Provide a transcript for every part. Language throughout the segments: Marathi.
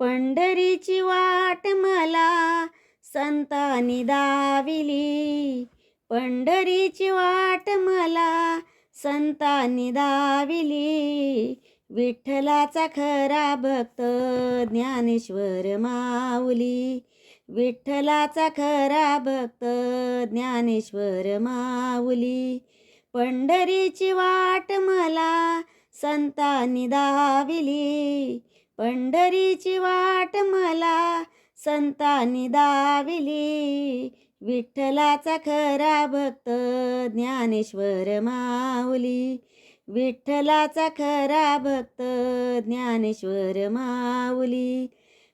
पंढरीची वाट मला संतांनी दाविली. पंढरीची वाट मला संतांनी दाविली. विठ्ठलाचा खरा भक्त ज्ञानेश्वर माऊली. विठ्ठलाचा खरा भक्त ज्ञानेश्वर माऊली. पंढरीची वाट मला संतांनी दाविली. पंढरीची वाट मला संतांनी दाविली. विठ्ठलाचा खरा भक्त ज्ञानेश्वर माऊली. विठ्ठलाचा खरा भक्त ज्ञानेश्वर माऊली.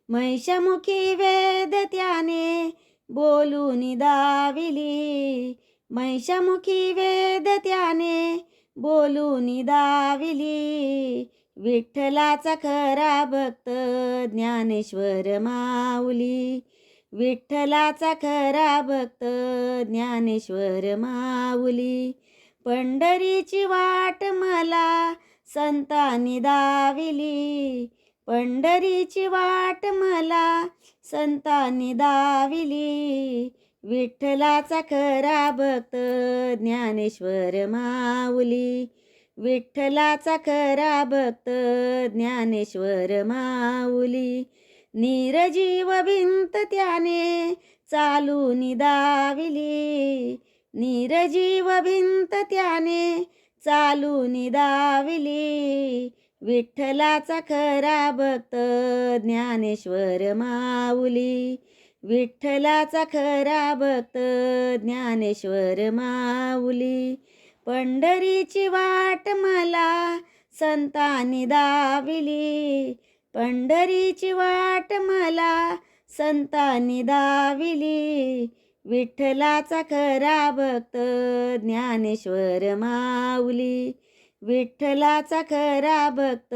महिषमुखी वेद त्याने बोलून दाविली. महिषमुखी वेद त्याने बोलून दाविली. विठ्ठलाचा खरा भक्त ज्ञानेश्वर माऊली. विठ्ठलाचा खरा भक्त ज्ञानेश्वर माऊली. पंढरीची वाट मला संतांनी दाविली. पंढरीची वाट मला संतांनी दाविली. विठ्ठलाचा खरा भक्त ज्ञानेश्वर माऊली. विठ्ठलाचा खरा भक्त ज्ञानेश्वर माऊली. नीरजीव भिंत त्याने चालून दाविली नीरजीव भिंत त्याने चालून दाविली विठ्ठलाचा खरा भक्त ज्ञानेश्वर माऊली. विठ्ठलाचा खरा भक्त ज्ञानेश्वर माऊली. पंढरीची वाट मला संतांनी दाविली. पंढरीची वाट मला संतांनी दाविली. विठ्ठलाचा खरा भक्त ज्ञानेश्वर माऊली. विठ्ठलाचा खरा भक्त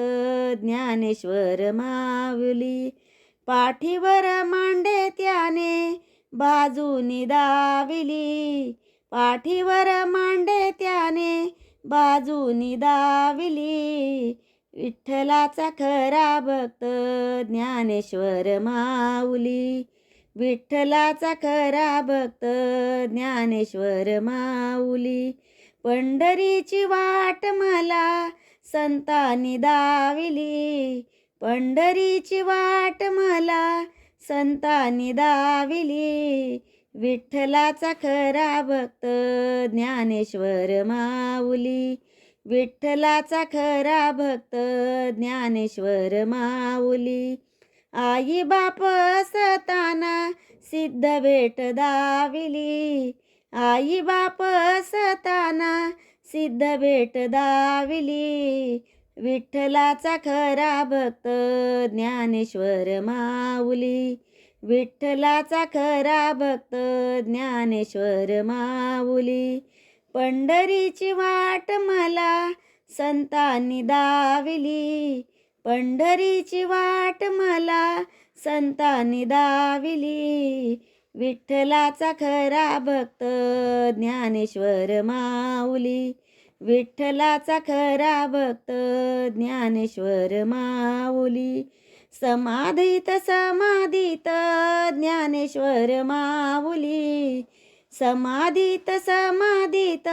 ज्ञानेश्वर माऊली. पाठीवर मांडे त्याने बाजूनी दाविली. पाठीवर मांडे त्याने बाजूनी दाविली. विठ्ठलाचा खरा भक्त ज्ञानेश्वर माऊली. विठ्ठलाचा खरा भक्त ज्ञानेश्वर माऊली. पंढरीची वाट मला संतांनी दाविली. पंढरीची वाट मला संतांनी दाविली. विठ्ठलाचा खरा भक्त ज्ञानेश्वर माऊली. विठ्ठलाचा खरा भक्त ज्ञानेश्वर माऊली. आई बाप असताना सिद्ध भेट दाविली. आई बाप असताना सिद्ध भेट दाविली. विठ्ठलाचा खरा भक्त ज्ञानेश्वर माऊली. विठ्ठलाचा खरा भक्त ज्ञानेश्वर माऊली. पंढरीची वाट मला संतांनी दाविली. पंढरीची वाट मला संतांनी दाविली. विठ्ठलाचा खरा भक्त ज्ञानेश्वर माऊली. विठ्ठलाचा खरा भक्त ज्ञानेश्वर माऊली. समाधित समाधित ज्ञानेश्वर माऊली. समाधित समाधित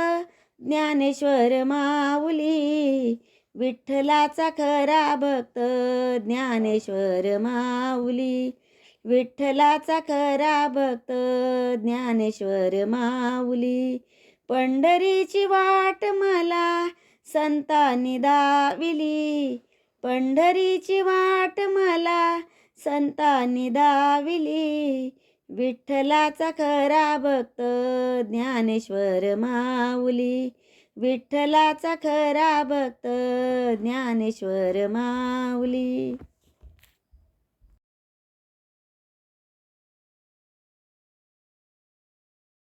ज्ञानेश्वर माऊली. विठ्ठलाचा खरा भक्त ज्ञानेश्वर माऊली. विठ्ठलाचा खरा भक्त ज्ञानेश्वर माऊली. पंढरीची वाट मला संतांनी दाविली. पंढरीची वाट मला संतांनी दाविली. विठ्ठलाचा खरा भक्त ज्ञानेश्वर माऊली. विठ्ठलाचा खरा भक्त ज्ञानेश्वर माऊली.